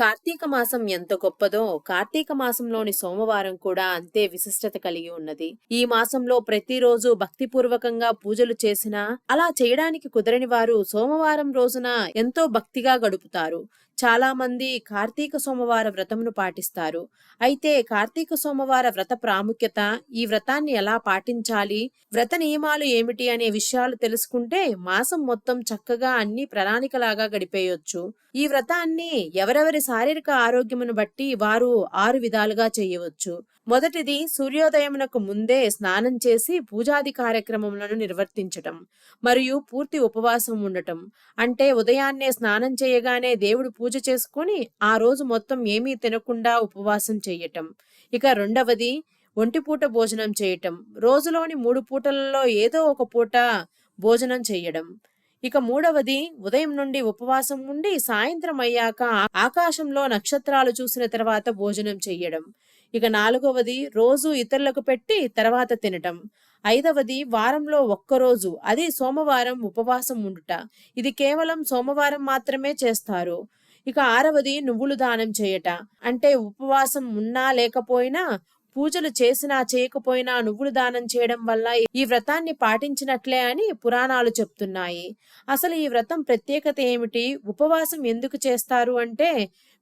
కార్తీక మాసం ఎంత గొప్పదో కార్తీక మాసంలోని సోమవారం కూడా అంతే విశిష్టత కలిగి ఉన్నది. ఈ మాసంలో ప్రతిరోజు భక్తిపూర్వకంగా పూజలు చేసినా అలా చేయడానికి కుదరని వారు సోమవారం రోజున ఎంతో భక్తిగా గడుపుతారు. చాలా మంది కార్తీక సోమవార వ్రతమును పాటిస్తారు. అయితే కార్తీక సోమవార వ్రత ప్రాముఖ్యత ఈ వ్రతాన్ని ఎలా పాటించాలి వ్రత నియమాలు ఏమిటి అనే విషయాలు తెలుసుకుంటే మాసం మొత్తం చక్కగా అన్ని ప్రణాళికలాగా గడిపేయొచ్చు. ఈ వ్రతాన్ని ఎవరెవరి శారీరక ఆరోగ్యమును బట్టి వారు ఆరు విధాలుగా చేయవచ్చు. మొదటిది సూర్యోదయమునకు ముందే స్నానం చేసి పూజాది కార్యక్రమములను నిర్వర్తించటం మరియు పూర్తి ఉపవాసం ఉండటం. అంటే ఉదయాన్నే స్నానం చేయగానే దేవుడు పూజ చేసుకుని ఆ రోజు మొత్తం ఏమీ తినకుండా ఉపవాసం చేయటం. ఇక రెండవది ఒంటిపూట భోజనం చేయటం. రోజులోని మూడు పూటలలో ఏదో ఒక పూట భోజనం చేయడం. ఇక మూడవది ఉదయం నుండి ఉపవాసం ఉండి సాయంత్రం అయ్యాక ఆకాశంలో నక్షత్రాలు చూసిన తర్వాత భోజనం చెయ్యడం ఇక నాలుగవది రోజు ఇతరులకు పెట్టి తర్వాత తినటం. ఐదవది వారంలో ఒక్కరోజు అది సోమవారం ఉపవాసం ఉండుట. ఇది కేవలం సోమవారం మాత్రమే చేస్తారు. ఇక ఆరవది నువ్వులు దానం చేయట. అంటే ఉపవాసం ఉన్నా లేకపోయినా పూజలు చేసినా చేయకపోయినా నువ్వులు దానం చేయడం వల్ల ఈ వ్రతాన్ని పాటించినట్లే అని పురాణాలు చెప్తున్నాయి. అసలు ఈ వ్రతం ప్రత్యేకత ఏమిటి? ఉపవాసం ఎందుకు చేస్తారు అంటే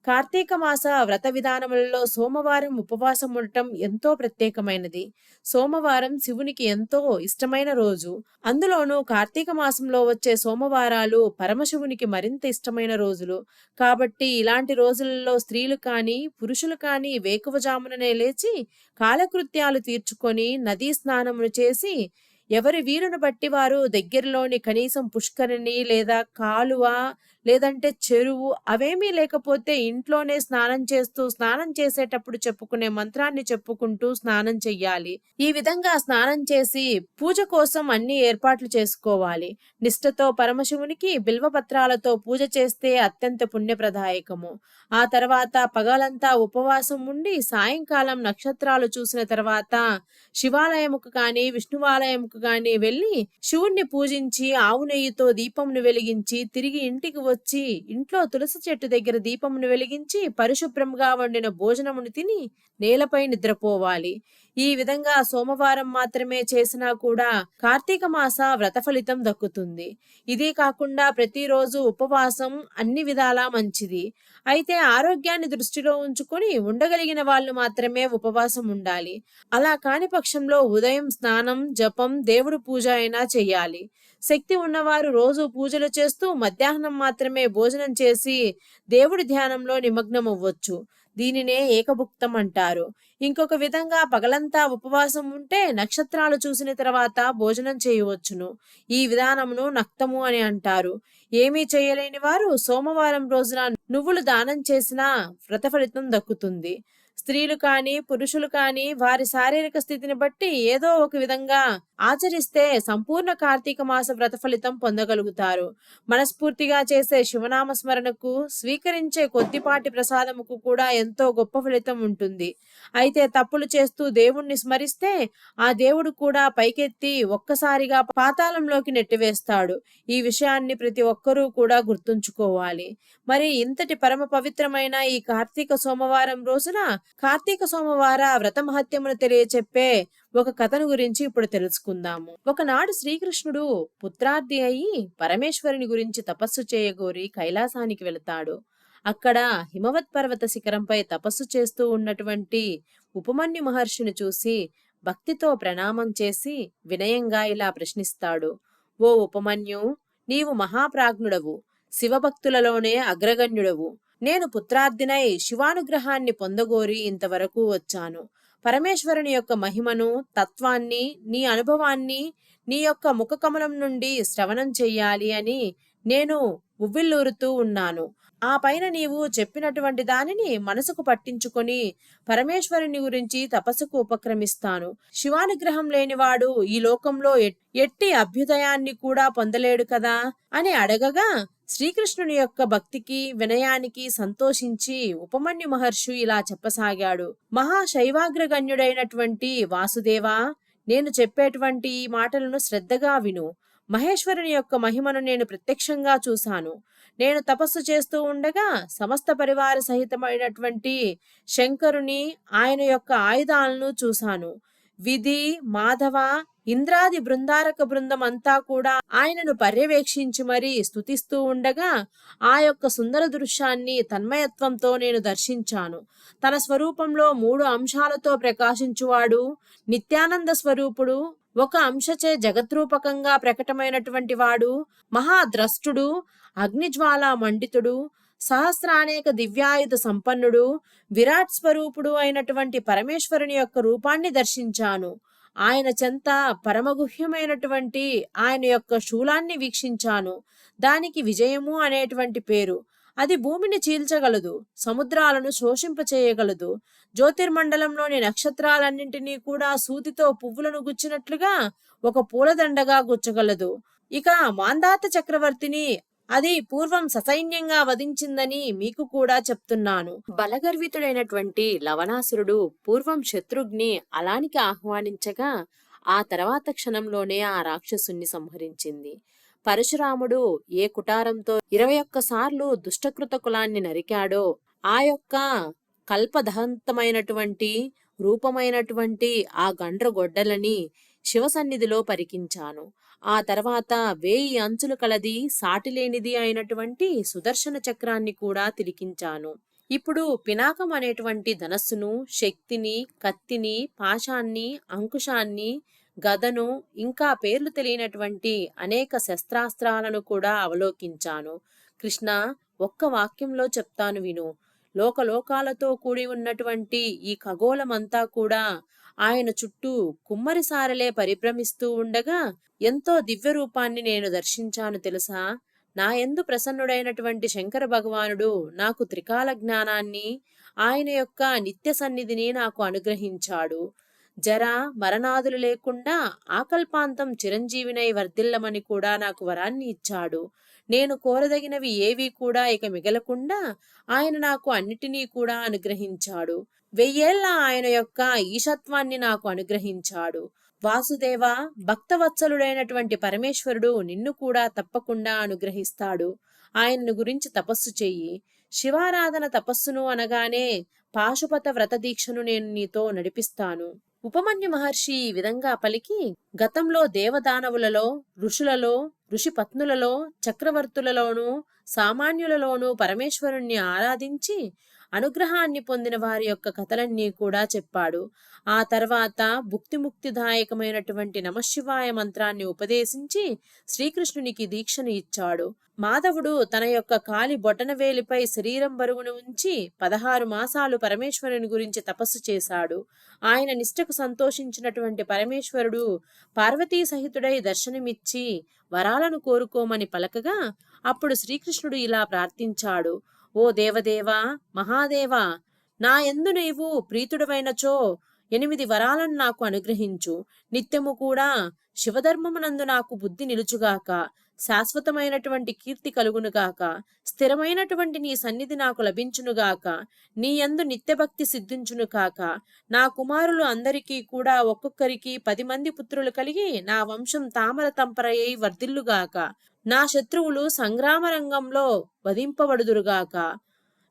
కార్తీక మాస వ్రత విధానములలో సోమవారం ఉపవాసం ఉండటం ఎంతో ప్రత్యేకమైనది. సోమవారం శివునికి ఎంతో ఇష్టమైన రోజు. అందులోనూ కార్తీక మాసంలో వచ్చే సోమవారాలు పరమశివునికి మరింత ఇష్టమైన రోజులు. కాబట్టి ఇలాంటి రోజులలో స్త్రీలు కానీ పురుషులు కానీ వేకువజాముననే లేచి కాలకృత్యాలు తీర్చుకొని నదీ స్నానమును చేసి ఎవరి వీరును బట్టి వారు దగ్గరలోని కనీసం పుష్కరిణి లేదా కాలువ లేదంటే చెరువు అవేమీ లేకపోతే ఇంట్లోనే స్నానం చేస్తూ స్నానం చేసేటప్పుడు చెప్పుకునే మంత్రాన్ని చెప్పుకుంటూ స్నానం చెయ్యాలి. ఈ విధంగా స్నానం చేసి పూజ కోసం అన్ని ఏర్పాట్లు చేసుకోవాలి. నిష్ఠతో పరమశివునికి బిల్వపత్రాలతో పూజ చేస్తే అత్యంత పుణ్యప్రదాయకము. ఆ తర్వాత పగలంతా ఉపవాసం ఉండి సాయంకాలం నక్షత్రాలు చూసిన తర్వాత శివాలయముకు కానీ విష్ణువాలయముకు కానీ వెళ్ళి శివుణ్ణి పూజించి ఆవు నెయ్యితో దీపంను వెలిగించి తిరిగి ఇంటికి వచ్చి ఇంట్లో తులసి చెట్టు దగ్గర దీపమును వెలిగించి పరిశుభ్రంగా వండిన భోజనమును తిని నేలపై నిద్రపోవాలి. ఈ విధంగా సోమవారం మాత్రమే చేసినా కూడా కార్తీక మాస వ్రత ఫలితం దక్కుతుంది. ఇది కాకుండా ప్రతిరోజు ఉపవాసం అన్ని విధాలా మంచిది. అయితే ఆరోగ్యాన్ని దృష్టిలో ఉంచుకొని ఉండగలిగిన వాళ్ళు మాత్రమే ఉపవాసం ఉండాలి. అలా కాని పక్షంలో ఉదయం స్నానం జపం దేవుడు పూజ అయినా చెయ్యాలి శక్తి ఉన్నవారు రోజు పూజలు చేస్తూ మధ్యాహ్నం మాత్రమే భోజనం చేసి దేవుడి ధ్యానంలో నిమగ్నం అవ్వచ్చు దీనినే ఏకభుక్తం అంటారు. ఇంకొక విధంగా పగలంతా ఉపవాసం ఉంటే నక్షత్రాలు చూసిన తర్వాత భోజనం చేయవచ్చును. ఈ విధానమును నక్తము అని అంటారు. ఏమీ చేయలేని వారు సోమవారం రోజున నువ్వులు దానం చేసినా వ్రత ఫలితం దక్కుతుంది. స్త్రీలు కానీ పురుషులు కానీ వారి శారీరక స్థితిని బట్టి ఏదో ఒక విధంగా ఆచరిస్తే సంపూర్ణ కార్తీక మాస వ్రత ఫలితం పొందగలుగుతారు. మనస్ఫూర్తిగా చేసే శివనామ స్మరణకు స్వీకరించే కొద్దిపాటి ప్రసాదముకు కూడా ఎంతో గొప్ప ఫలితం ఉంటుంది. అయితే తప్పులు చేస్తూ దేవుణ్ణి స్మరిస్తే ఆ దేవుడు కూడా పైకెత్తి ఒక్కసారిగా పాతాళంలోకి నెట్టివేస్తాడు. ఈ విషయాన్ని ప్రతి ఒక్కరూ కూడా గుర్తుంచుకోవాలి. మరి ఇంతటి పరమ పవిత్రమైన ఈ కార్తీక సోమవారం రోజున కార్తీక సోమవార వ్రత మహత్యమును తెలియచెప్పే ఒక కథను గురించి ఇప్పుడు తెలుసుకుందాము. ఒకనాడు శ్రీకృష్ణుడు పుత్రార్థి అయి పరమేశ్వరుని గురించి తపస్సు చేయగోరి కైలాసానికి వెళతాడు. అక్కడ హిమవత్ పర్వత శిఖరంపై తపస్సు చేస్తూ ఉన్నటువంటి ఉపమన్యు మహర్షిని చూసి భక్తితో ప్రణామం చేసి వినయంగా ఇలా ప్రశ్నిస్తాడు. ఓ ఉపమన్యు నీవు మహాప్రాజ్ఞుడవు. శివభక్తులలోనే అగ్రగణ్యుడవు. నేను పుత్రార్థినై శివానుగ్రహాన్ని పొందగోరి ఇంతవరకు వచ్చాను. పరమేశ్వరుని యొక్క మహిమను తత్వాన్ని నీ అనుభవాన్ని నీ యొక్క ముఖకమలం నుండి శ్రవణం చెయ్యాలి అని నేను ఉవ్విల్లూరుతూ ఉన్నాను. ఆ పైన నీవు చెప్పినటువంటి దానిని మనసుకు పట్టించుకొని పరమేశ్వరుని గురించి తపస్సుకు ఉపక్రమిస్తాను. శివానుగ్రహం లేనివాడు ఈ లోకంలో ఎట్టి అభ్యుదయాన్ని కూడా పొందలేడు కదా అని అడగగా శ్రీకృష్ణుని యొక్క భక్తికి వినయానికి సంతోషించి ఉపమన్యు మహర్షి ఇలా చెప్పసాగాడు. మహాశైవాగ్రగణ్యుడైనటువంటి వాసుదేవా నేను చెప్పేటువంటి ఈ మాటలను శ్రద్ధగా విను. మహేశ్వరుని యొక్క మహిమను నేను ప్రత్యక్షంగా చూశాను. నేను తపస్సు చేస్తూ ఉండగా సమస్త పరివార సహితమైనటువంటి శంకరుని ఆయన యొక్క ఆయుధాలను చూశాను. విధి మాధవ ఇంద్రాది బృందారక బృందం అంతా కూడా ఆయనను పర్యవేక్షించి మరీ స్తుతిస్తూ ఉండగా ఆ యొక్క సుందర దృశ్యాన్ని తన్మయత్వంతో నేను దర్శించాను. తన స్వరూపంలో మూడు అంశాలతో ప్రకాశించువాడు నిత్యానంద స్వరూపుడు ఒక అంశచే జగద్రూపకంగా ప్రకటమైనటువంటి వాడు మహాద్రష్టుడు అగ్నిజ్వాల మండితుడు సహస్రానేక దివ్యాయుధ సంపన్నుడు విరాట్ స్వరూపుడు అయినటువంటి పరమేశ్వరుని యొక్క రూపాన్ని దర్శించాను. ఆయన చెంత పరమగుహ్యమైనటువంటి ఆయన యొక్క శూలాన్ని వీక్షించాను. దానికి విజయము అనేటువంటి పేరు. అది భూమిని చీల్చగలదు సముద్రాలను శోషింపచేయగలదు జ్యోతిర్మండలంలోని నక్షత్రాలన్నింటినీ కూడా సూదితో పువ్వులను గుచ్చినట్లుగా ఒక పూలదండగా గుచ్చగలదు. ఇక మాందాత చక్రవర్తిని అది పూర్వం ససైన్యంగా వధించిందని మీకు కూడా చెప్తున్నాను. బలగర్వితుడైనటువంటి లవణాసురుడు పూర్వం శత్రుఘ్ని అలానికి ఆహ్వానించగా ఆ తర్వాత క్షణంలోనే ఆ రాక్షసుణ్ణి సంహరించింది. పరశురాముడు ఏ కుటారంతో ఇరవై ఒక్కసార్లు దుష్టకృత కులాన్ని నరికాడో ఆ యొక్క కల్పదహంతమైనటువంటి రూపమైనటువంటి ఆ గండ్రగొడ్డలని శివసన్నిధిలో పరికించాను. ఆ తర్వాత వేయి అంచులు కలది సాటిలేనిది అయినటువంటి సుదర్శన చక్రాన్ని కూడా తిలికించాను ఇప్పుడు పినాకం అనేటువంటి ధనస్సును శక్తిని కత్తిని పాశాన్ని అంకుశాన్ని గదను ఇంకా పేర్లు తెలియనటువంటి అనేక శస్త్రాస్త్రాలను కూడా అవలోకించాను. కృష్ణ ఒక్క వాక్యంలో చెప్తాను విను. లోకలోకాలతో కూడి ఉన్నటువంటి ఈ ఖగోళమంతా కూడా ఆయన చుట్టూ కుమ్మరి సారలే పరిభ్రమిస్తూ ఉండగా ఎంతో దివ్య రూపాన్ని నేను దర్శించాను తెలుసా? నా ఎందు ప్రసన్నుడైనటువంటి శంకర భగవానుడు నాకు త్రికాల జ్ఞానాన్ని ఆయన యొక్క నిత్య సన్నిధిని నాకు అనుగ్రహించాడు. జర మరణాదులు లేకుండా ఆకల్పాంతం చిరంజీవినై వర్ధిల్లమని కూడా నాకు వరాన్ని ఇచ్చాడు. నేను కోరదగినవి ఏవీ కూడా ఇక మిగలకుండా ఆయన నాకు అన్నిటినీ కూడా అనుగ్రహించాడు. వెయ్యేళ్ళ ఆయన యొక్క ఈశత్వాన్ని నాకు అనుగ్రహించాడు. వాసుదేవ భక్తవత్సలుడైనటువంటి పరమేశ్వరుడు నిన్ను కూడా తప్పకుండా అనుగ్రహిస్తాడు. ఆయన్ను గురించి తపస్సు చెయ్యి. శివారాధన తపస్సును అనగానే పాశుపత వ్రత దీక్షను నేను నీతో నడిపిస్తాను. ఉపమన్యు మహర్షి ఈ విధంగా పలికి గతంలో దేవదానవులలో ఋషులలో ఋషిపత్నులలో చక్రవర్తులలోనూ సామాన్యులలోనూ పరమేశ్వరుణ్ణి ఆరాధించి అనుగ్రహాన్ని పొందిన వారి యొక్క కథలన్నీ కూడా చెప్పాడు. ఆ తర్వాత భుక్తిముక్తిదాయకమైనటువంటి నమశివాయ మంత్రాన్ని ఉపదేశించి శ్రీకృష్ణునికి దీక్షను ఇచ్చాడు. మాధవుడు తన యొక్క కాలి బొటనవేలిపై శరీరం బరువును ఉంచి పదహారు మాసాలు పరమేశ్వరుని గురించి తపస్సు చేశాడు. ఆయన నిష్టకు సంతోషించినటువంటి పరమేశ్వరుడు పార్వతీ సహితుడై దర్శనమిచ్చి వరాలను కోరుకోమని పలకగా అప్పుడు శ్రీకృష్ణుడు ఇలా ప్రార్థించాడు. ఓ దేవదేవా మహాదేవా నా ఎందు నీవు ప్రీతుడవైనచో ఎనిమిది వరాలను నాకు అనుగ్రహించు. నిత్యము కూడా శివధర్మమునందు నాకు బుద్ధి నిలుచుగాక శాశ్వతమైనటువంటి కీర్తి కలుగునుగాక స్థిరమైనటువంటి నీ సన్నిధి నాకు లభించునుగాక నీ యందు నిత్యభక్తి సిద్ధించును కాక నా కుమారులు అందరికీ కూడా ఒక్కొక్కరికి పది మంది పుత్రులు కలిగి నా వంశం తామర తంపరయ్యి వర్ధిల్లుగాక నా శత్రువులు సంగ్రామ రంగంలో వధింపబడుదురుగాక.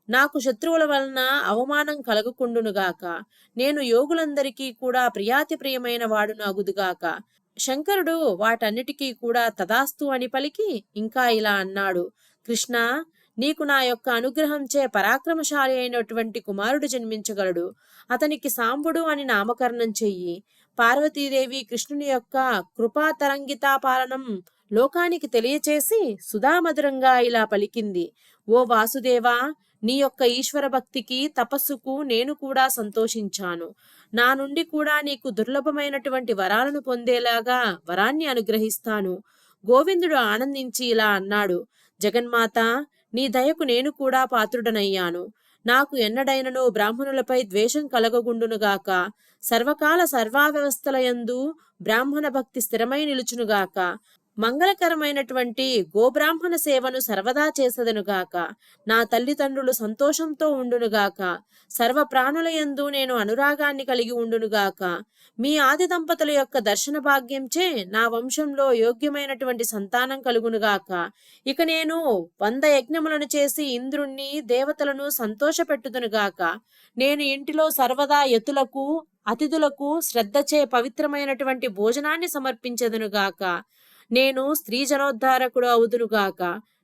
నాకు శత్రువుల వలన అవమానం కలగకుండునుగాక. నేను యోగులందరికీ కూడా ప్రియాతి ప్రియమైన వాడు నాగుదుగాక శంకరుడు వాటన్నిటికీ కూడా తదాస్తు అని పలికి ఇంకా ఇలా అన్నాడు. కృష్ణ నీకు నా యొక్క అనుగ్రహంచే పరాక్రమశాలి అయినటువంటి కుమారుడు జన్మించగలడు. అతనికి సాంబుడు అని నామకరణం చెయ్యి. పార్వతీదేవి కృష్ణుని యొక్క కృపా తరంగితాపాలనం లోకానికి తెలియచేసి సుధామధురంగా ఇలా పలికింది. ఓ వాసుదేవా నీ యొక్క ఈశ్వర భక్తికి తపస్సుకు నేను కూడా సంతోషించాను. నా నుండి కూడా నీకు దుర్లభమైనటువంటి వరాలను పొందేలాగా వరాన్ని అనుగ్రహిస్తాను. గోవిందుడు ఆనందించి ఇలా అన్నాడు. జగన్మాత నీ దయకు నేను కూడా పాత్రుడనయ్యాను. నాకు ఎన్నడైనను బ్రాహ్మణులపై ద్వేషం కలగగుండునుగాక సర్వకాల సర్వావ్యవస్థలయందు బ్రాహ్మణ భక్తి స్థిరమై నిలుచునుగాక మంగళకరమైనటువంటి గోబ్రాహ్మణ సేవను సర్వదా చేసదనుగాక నా తల్లిదండ్రులు సంతోషంతో ఉండునుగాక సర్వ ప్రాణుల యందు నేను అనురాగాన్ని కలిగి ఉండునుగాక మీ ఆది దంపతుల యొక్క దర్శన భాగ్యంచే నా వంశంలో యోగ్యమైనటువంటి సంతానం కలుగునుగాక ఇక నేను వంద యజ్ఞములను చేసి ఇంద్రుణ్ణి దేవతలను సంతోషపెట్టుదునుగాక నేను ఇంటిలో సర్వదా యతులకు అతిథులకు శ్రద్ధచే పవిత్రమైనటువంటి భోజనాన్ని సమర్పించదునుగాక నేను స్త్రీ జనోద్ధారకుడు అవుదునుగాక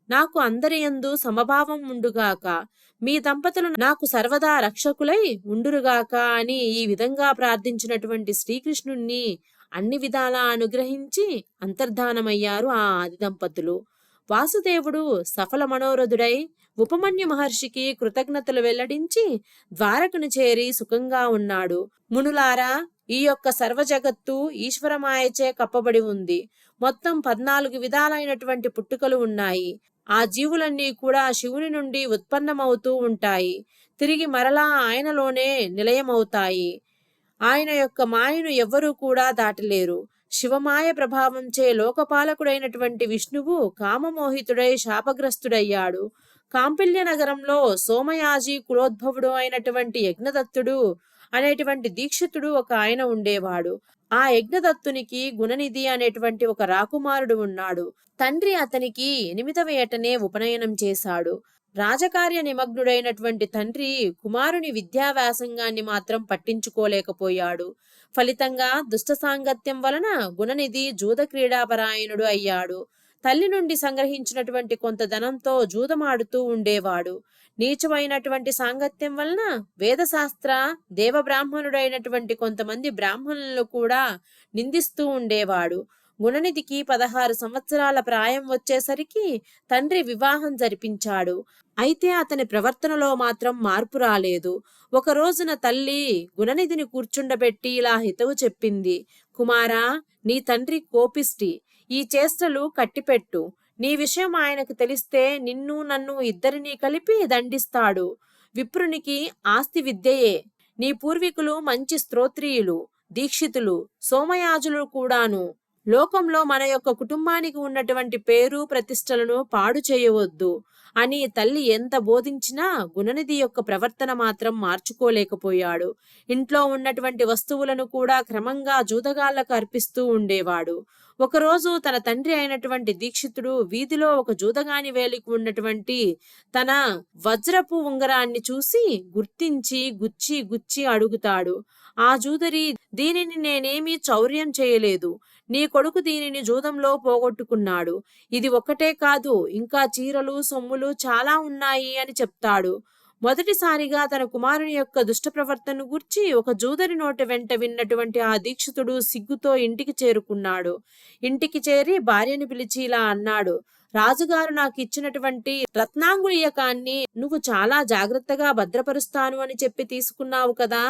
నాకు అందరి యందు సమభావం ఉండుగాక మీ దంపతులు నాకు సర్వదా రక్షకులై ఉండురుగాక అని ఈ విధంగా ప్రార్థించినటువంటి శ్రీకృష్ణుణ్ణి అన్ని విధాలా అనుగ్రహించి అంతర్ధానమయ్యారు ఆ ఆది దంపతులు. వాసుదేవుడు సఫల మనోరథుడై ఉపమన్యు మహర్షికి కృతజ్ఞతలు వెల్లడించి ద్వారకను చేరి సుఖంగా ఉన్నాడు. మునులారా ఈ యొక్క సర్వ జగత్తు ఈశ్వరమాయచే కప్పబడి ఉంది. మొత్తం పద్నాలుగు విధాలైనటువంటి పుట్టుకలు ఉన్నాయి. ఆ జీవులన్నీ కూడా శివుని నుండి ఉత్పన్నమవుతూ ఉంటాయి. తిరిగి మరలా ఆయనలోనే నిలయమవుతాయి. ఆయన యొక్క మాయను ఎవ్వరూ కూడా దాటలేరు. శివమాయ ప్రభావంచే లోకపాలకుడైనటువంటి విష్ణువు కామమోహితుడై శాపగ్రస్తుడయ్యాడు. కాంపిల్య నగరంలో సోమయాజి కులోద్భవుడు అయినటువంటి యజ్ఞదత్తుడు అనేటువంటి దీక్షితుడు ఒక ఆయన ఉండేవాడు. ఆ యజ్ఞదత్తునికి గుణనిధి అనేటువంటి ఒక రాకుమారుడు ఉన్నాడు. తండ్రి అతనికి ఎనిమిదవ ఏటనే ఉపనయనం చేశాడు. రాజకార్య నిమగ్నుడైనటువంటి తండ్రి కుమారుని విద్యా వ్యాసంగాన్ని మాత్రం పట్టించుకోలేకపోయాడు. ఫలితంగా దుష్ట సాంగత్యం వలన గుణనిధి జూద క్రీడాపరాయణుడు అయ్యాడు. తల్లి నుండి సంగ్రహించినటువంటి కొంత ధనంతో జూదమాడుతూ ఉండేవాడు. నీచమైనటువంటి సాంగత్యం వలన వేదశాస్త్ర దేవబ్రాహ్మణుడైనటువంటి కొంతమంది బ్రాహ్మణులను కూడా నిందిస్తూ ఉండేవాడు. గుణనిధికి పదహారు సంవత్సరాల ప్రాయం వచ్చేసరికి తండ్రి వివాహం జరిపించాడు. అయితే అతని ప్రవర్తనలో మాత్రం మార్పు రాలేదు. ఒక రోజున తల్లి గుణనిధిని కూర్చుండబెట్టి ఇలా హితవు చెప్పింది. కుమారా నీ తండ్రి కోపిష్టి. ఈ చేష్టలు కట్టిపెట్టు. నీ విషయం ఆయనకు తెలిస్తే నిన్ను నన్ను ఇద్దరినీ కలిపి దండిస్తాడు. విప్రునికి ఆస్తి విద్యయే. నీ పూర్వీకులు మంచి స్తోత్రియులు దీక్షితులు సోమయాజులు కూడాను. లోకంలో మన యొక్క కుటుంబానికి ఉన్నటువంటి పేరు ప్రతిష్టలను పాడు చేయవద్దు. అని తల్లి ఎంత బోధించినా గుణనిధి యొక్క ప్రవర్తన మాత్రం మార్చుకోలేకపోయాడు. ఇంట్లో ఉన్నటువంటి వస్తువులను కూడా క్రమంగా జూదగాళ్ళకు అర్పిస్తూ ఉండేవాడు. ఒకరోజు తన తండ్రి అయినటువంటి దీక్షితుడు వీధిలో ఒక జూదగాని వేలికి ఉన్నటువంటి తన వజ్రపు ఉంగరాన్ని చూసి గుర్తించి గుచ్చి గుచ్చి అడుగుతాడు. ఆ జూదరి దీనిని నేనేమీ చౌర్యం చేయలేదు. నీ కొడుకు దీనిని జూదంలో పోగొట్టుకున్నాడు. ఇది ఒక్కటే కాదు ఇంకా చీరలు సొమ్ములు చాలా ఉన్నాయి అని చెప్తాడు. మొదటిసారిగా తన కుమారుని యొక్క దుష్ట ప్రవర్తనను గుర్చి ఒక జూదరి నోటి వెంట విన్నటువంటి ఆ దీక్షితుడు సిగ్గుతో ఇంటికి చేరుకున్నాడు. ఇంటికి చేరి భార్యను పిలిచి ఇలా అన్నాడు రాజుగారు నాకు ఇచ్చినటువంటి రత్నాంగుళీయకాన్ని నువ్వు చాలా జాగ్రత్తగా భద్రపరుస్తాను అని చెప్పి తీసుకున్నావు కదా.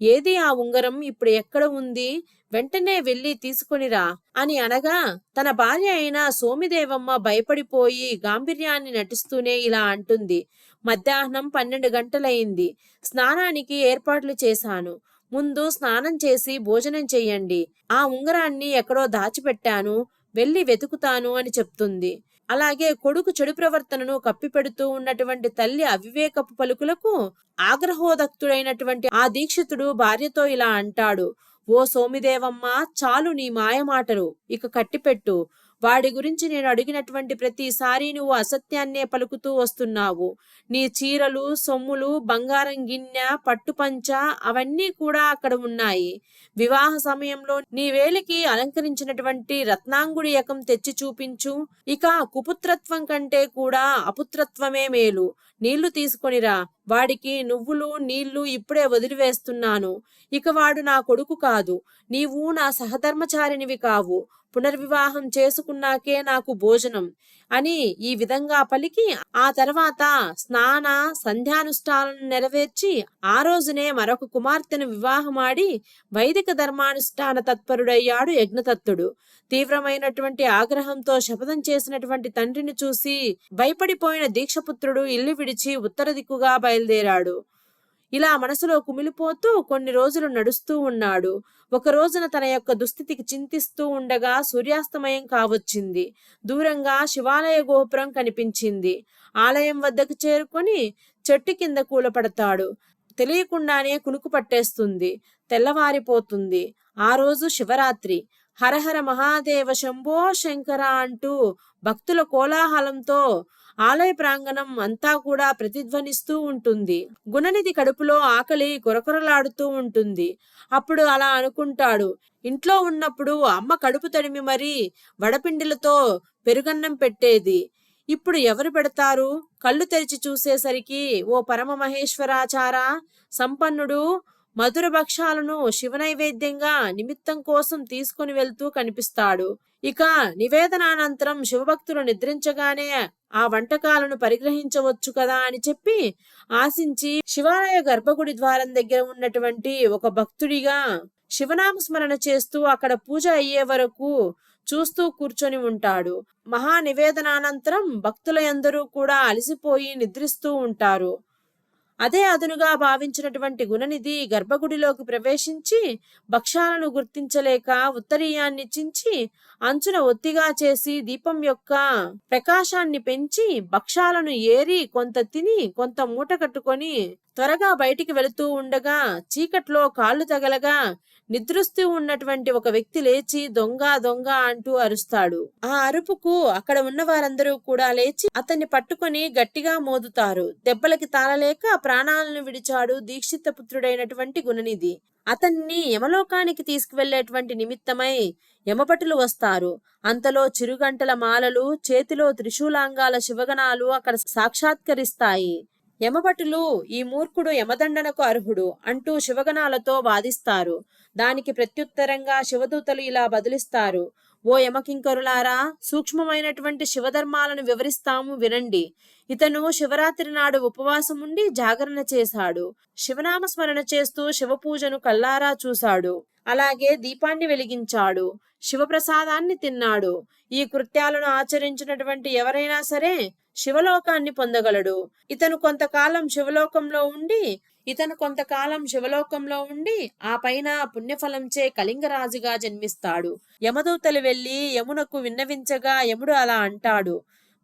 ఏది ఆ ఉంగరం? ఇప్పుడు ఎక్కడ ఉంది? వెంటనే వెళ్ళి తీసుకొనిరా అని అనగా తన భార్య అయిన సోమిదేవమ్మ భయపడిపోయి గాంభీర్యాన్ని నటిస్తూనే ఇలా అంటుంది. మధ్యాహ్నం పన్నెండు గంటలయింది స్నానానికి ఏర్పాట్లు చేశాను. ముందు స్నానం చేసి భోజనం చెయ్యండి. ఆ ఉంగరాన్ని ఎక్కడో దాచిపెట్టాను. వెళ్ళి వెతుకుతాను అని చెప్తుంది. అలాగే కొడుకు చెడు ప్రవర్తనను కప్పిపెడుతూ ఉన్నటువంటి తల్లి అవివేకపు పలుకులకు ఆగ్రహోదక్తుడైనటువంటి ఆ దీక్షితుడు భార్యతో ఇలా అంటాడు. ఓ సోమిదేవమ్మ చాలు నీ మాయమాటలు. ఇక కట్టిపెట్టు. వాడి గురించి నేను అడిగినటువంటి ప్రతిసారి నువ్వు అసత్యాన్నే పలుకుతూ వస్తున్నావు. నీ చీరలు సొమ్ములు బంగారం గిన్నె పట్టుపంచ అవన్నీ కూడా అక్కడ ఉన్నాయి. వివాహ సమయంలో నీ వేలికి అలంకరించినటువంటి రత్నాంగుడి యకం తెచ్చి చూపించు. ఇక కుపుత్రత్వం కంటే కూడా అపుత్రత్వమే మేలు. నీళ్ళు తీసుకొనిరా. వాడికి నువ్వులు నీళ్ళు ఇప్పుడే వదిలివేస్తున్నాను. ఇక వాడు నా కొడుకు కాదు. నీవు నా సహధర్మచారినివి కావు. పునర్వివాహం చేసుకున్నాకే నాకు భోజనం అని ఈ విధంగా పలికి ఆ తర్వాత స్నాన సంధ్యానుష్ఠాలను నెరవేర్చి ఆ రోజునే మరొక కుమార్తెను వివాహమాడి వైదిక ధర్మానుష్ఠాన తత్పరుడయ్యాడు యజ్ఞతత్తుడు. తీవ్రమైనటువంటి ఆగ్రహంతో శపథం చేసినటువంటి తండ్రిని చూసి భయపడిపోయిన దీక్షపుత్రుడు ఇల్లు విడిచి ఉత్తర దిక్కుగా బయలుదేరాడు. ఇలా మనసులో కుమిలిపోతూ కొన్ని రోజులు నడుస్తూ ఉన్నాడు. ఒక రోజున తన యొక్క దుస్థితికి చింతిస్తూ ఉండగా సూర్యాస్తమయం కావచ్చింది. దూరంగా శివాలయ గోపురం కనిపించింది. ఆలయం వద్దకు చేరుకొని చెట్టు కింద కూలపడతాడు. తెలియకుండానే కునుకు పట్టేస్తుంది. తెల్లవారిపోతుంది. ఆ రోజు శివరాత్రి. హరహర మహాదేవ శంభో శంకర అంటూ భక్తుల కోలాహలంతో ఆలయ ప్రాంగణం అంతా కూడా ప్రతిధ్వనిస్తూ ఉంటుంది. గుణనిధి కడుపులో ఆకలి కొరకొరలాడుతూ ఉంటుంది. అప్పుడు అలా అనుకుంటాడు. ఇంట్లో ఉన్నప్పుడు అమ్మ కడుపు తడిమి మరీ వడపిండిలతో పెరుగన్నం పెట్టేది. ఇప్పుడు ఎవరు పెడతారు? కళ్ళు తెరిచి చూసేసరికి ఓ పరమ మహేశ్వరాచార సంపన్నుడు మధుర భక్షాలను శివనైవేద్యంగా నిమిత్తం కోసం తీసుకుని వెళ్తూ కనిపిస్తాడు. ఇక నివేదనానంతరం శివభక్తులు నిద్రించగానే ఆ వంటకాలను పరిగ్రహించవచ్చు కదా అని చెప్పి ఆశించి శివాలయ గర్భగుడి ద్వారం దగ్గర ఉన్నటువంటి ఒక భక్తుడిగా శివనామ స్మరణ చేస్తూ అక్కడ పూజ అయ్యే వరకు చూస్తూ కూర్చొని ఉంటాడు. మహా నివేదనానంతరం భక్తులందరూ కూడా అలసిపోయి నిద్రిస్తూ ఉంటారు. అదే అదునుగా భావించినటువంటి గుణనిధి గర్భగుడిలోకి ప్రవేశించి భక్ష్యాలను గుర్తించలేక ఉత్తరీయాన్ని చించి అంచున ఒత్తిగా చేసి దీపం యొక్క ప్రకాశాన్ని పెంచి భక్ష్యాలను ఏరి కొంత తిని కొంత మూట కట్టుకొని త్వరగా బయటికి వెళుతూ ఉండగా చీకట్లో కాళ్ళు తగలగా నిద్రిస్తూ ఉన్నటువంటి ఒక వ్యక్తి లేచి దొంగ దొంగ అంటూ అరుస్తాడు. ఆ అరుపుకు అక్కడ ఉన్న వారందరూ కూడా లేచి అతన్ని పట్టుకొని గట్టిగా మోదుతారు. దెబ్బలకి తాళలేక ప్రాణాలను విడిచాడు దీక్షిత పుత్రుడైనటువంటి గుణనిధి. అతన్ని యమలోకానికి తీసుకువెళ్ళేటువంటి నిమిత్తమై యమపటులు వస్తారు. అంతలో చిరుగంటల మాలలు చేతిలో త్రిశూలాంగాల శివగణాలు అక్కడ సాక్షాత్కరిస్తాయి. యమభటులు ఈ మూర్ఖుడు యమదండనకు అర్హుడు అంటూ శివగణాలతో వాదిస్తారు. దానికి ప్రత్యుత్తరంగా శివదూతలు ఇలా బదులిస్తారు. ఓ యమకింకరులారా సూక్ష్మమైనటువంటి శివధర్మాలను వివరిస్తాము వినండి. ఇతను శివరాత్రి నాడు ఉపవాసం ఉండి జాగరణ చేశాడు. శివనామ స్మరణ చేస్తూ శివపూజను కల్లారా చూశాడు. అలాగే దీపాన్ని వెలిగించాడు. శివప్రసాదాన్ని తిన్నాడు. ఈ కృత్యాలను ఆచరించినటువంటి ఎవరైనా సరే శివలోకాన్ని పొందగలడు. ఇతను కొంతకాలం శివలోకంలో ఉండి ఇతను కొంతకాలం శివలోకంలో ఉండి ఆ పైన పుణ్యఫలంచే కళింగరాజుగా జన్మిస్తాడు. యమదూతలు వెళ్ళి యమునకు విన్నవించగా యముడు అలా అంటాడు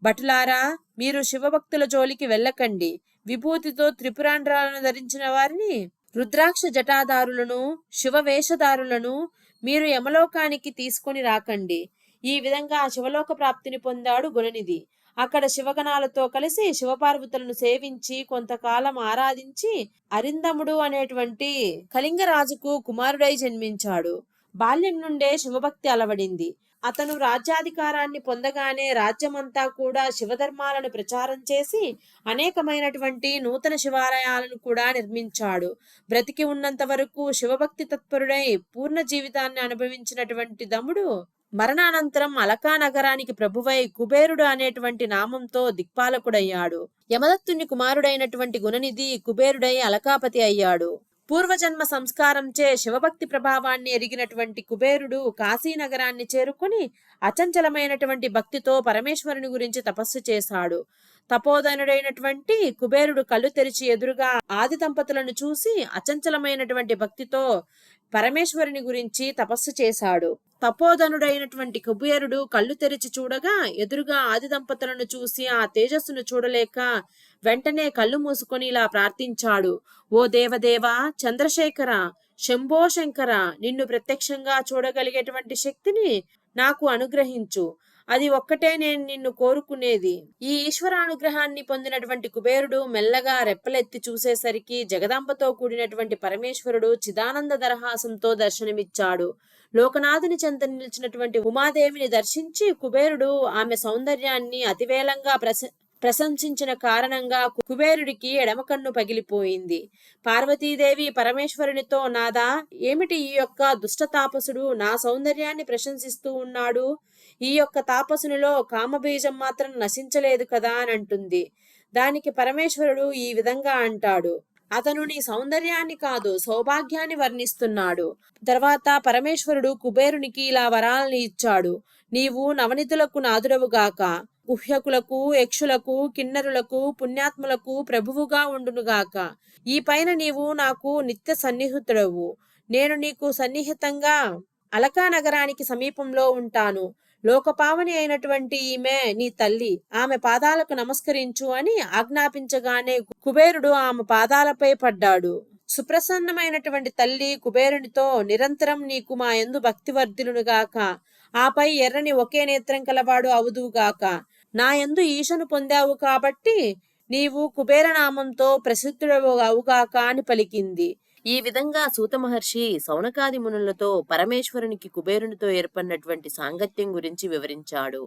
భటులారా మీరు శివభక్తుల జోలికి వెళ్ళకండి. విభూతితో త్రిపురాండ్రాలను ధరించిన వారిని రుద్రాక్ష జటాదారులను శివవేషధారులను మీరు యమలోకానికి తీసుకొని రాకండి. ఈ విధంగా శివలోక ప్రాప్తిని పొందాడు గుణనిధి. అక్కడ శివగణాలతో కలిసి శివపార్వతులను సేవించి కొంతకాలం ఆరాధించి అరిందముడు అనేటువంటి కళింగరాజుకు కుమారుడై జన్మించాడు. బాల్యం నుండే శివభక్తి అలవడింది. అతను రాజ్యాధికారాన్ని పొందగానే రాజ్యమంతా కూడా శివధర్మాలను ప్రచారం చేసి అనేకమైనటువంటి నూతన శివాలయాలను కూడా నిర్మించాడు. బ్రతికి ఉన్నంత వరకు శివభక్తి తత్పరుడై పూర్ణ జీవితాన్ని అనుభవించినటువంటి దముడు మరణానంతరం అలకా నగరానికి ప్రభువై కుబేరుడు అనేటువంటి నామంతో దిక్పాలకుడయ్యాడు. యమదత్తుని కుమారుడైనటువంటి గుణనిధి కుబేరుడై అలకాపతి అయ్యాడు. పూర్వజన్మ సంస్కారంచే శివభక్తి ప్రభావాన్ని ఎరిగినటువంటి కుబేరుడు కాశీనగరాన్ని చేరుకుని అచంచలమైనటువంటి భక్తితో పరమేశ్వరుని గురించి తపస్సు చేశాడు. తపోధనుడైనటువంటి కుబేరుడు కళ్ళు తెరిచి ఎదురుగా ఆది దంపతులను చూసి అచంచలమైనటువంటి భక్తితో పరమేశ్వరుని గురించి తపస్సు చేశాడు. తపోధనుడైనటువంటి కుబేరుడు కళ్ళు తెరిచి చూడగా ఎదురుగా ఆది దంపతులను చూసి ఆ తేజస్సును చూడలేక వెంటనే కళ్ళు మూసుకొని ఇలా ప్రార్థించాడు. ఓ దేవదేవ చంద్రశేఖర శంభో శంకర నిన్ను ప్రత్యక్షంగా చూడగలిగేటువంటి శక్తిని నాకు అనుగ్రహించు. అది ఒక్కటే నేను నిన్ను కోరుకునేది. ఈ ఈశ్వరానుగ్రహాన్ని పొందినటువంటి కుబేరుడు మెల్లగా రెప్పలెత్తి చూసేసరికి జగదాంబతో కూడినటువంటి పరమేశ్వరుడు చిదానంద దరహాసంతో దర్శనమిచ్చాడు. లోకనాథుని చెంత నిలిచినటువంటి ఉమాదేవిని దర్శించి కుబేరుడు ఆమె సౌందర్యాన్ని అతివేలంగా ప్రశ ప్రశంసించిన కారణంగా కుబేరుడికి ఎడమకన్ను పగిలిపోయింది. పార్వతీదేవి పరమేశ్వరునితో నాదా ఏమిటి ఈ యొక్క దుష్టతాపసుడు? నా సౌందర్యాన్ని ప్రశంసిస్తూ ఉన్నాడు. ఈ యొక్క తాపసునిలో కామబీజం మాత్రం నశించలేదు కదా అని అంటుంది. దానికి పరమేశ్వరుడు ఈ విధంగా అంటాడు. అతను నీ సౌందర్యాన్ని కాదు సౌభాగ్యాన్ని వర్ణిస్తున్నాడు. తర్వాత పరమేశ్వరుడు కుబేరునికి ఇలా వరాలని ఇచ్చాడు. నీవు నవనితులకు నాదురవుగాక గుహ్యకులకు యక్షులకు కిన్నరులకు పుణ్యాత్ములకు ప్రభువుగా ఉండునుగాక ఈ పైన నీవు నాకు నిత్య సన్నిహితుడవు. నేను నీకు సన్నిహితంగా అలకా నగరానికి సమీపంలో ఉంటాను. లోకపావని అయినటువంటి ఈమె నీ తల్లి ఆమె పాదాలకు నమస్కరించు అని ఆజ్ఞాపించగానే కుబేరుడు ఆమె పాదాలపై పడ్డాడు. సుప్రసన్నమైనటువంటి తల్లి కుబేరునితో నిరంతరం నీకు మా యందు భక్తివర్ధులునుగాక ఆపై ఎర్రని ఒకే నేత్రం కలవాడు అవుదువుగాక నా యందు ఈశను పొందావు కాబట్టి నీవు కుబేర నామంతో ప్రసిద్ధుడవు అవుగాక అని పలికింది. ఈ విధంగా సూత మహర్షి సౌనకాది మునులతో పరమేశ్వరునికి కుబేరునితో ఏర్పడినటువంటి సాంగత్యం గురించి వివరించాడు.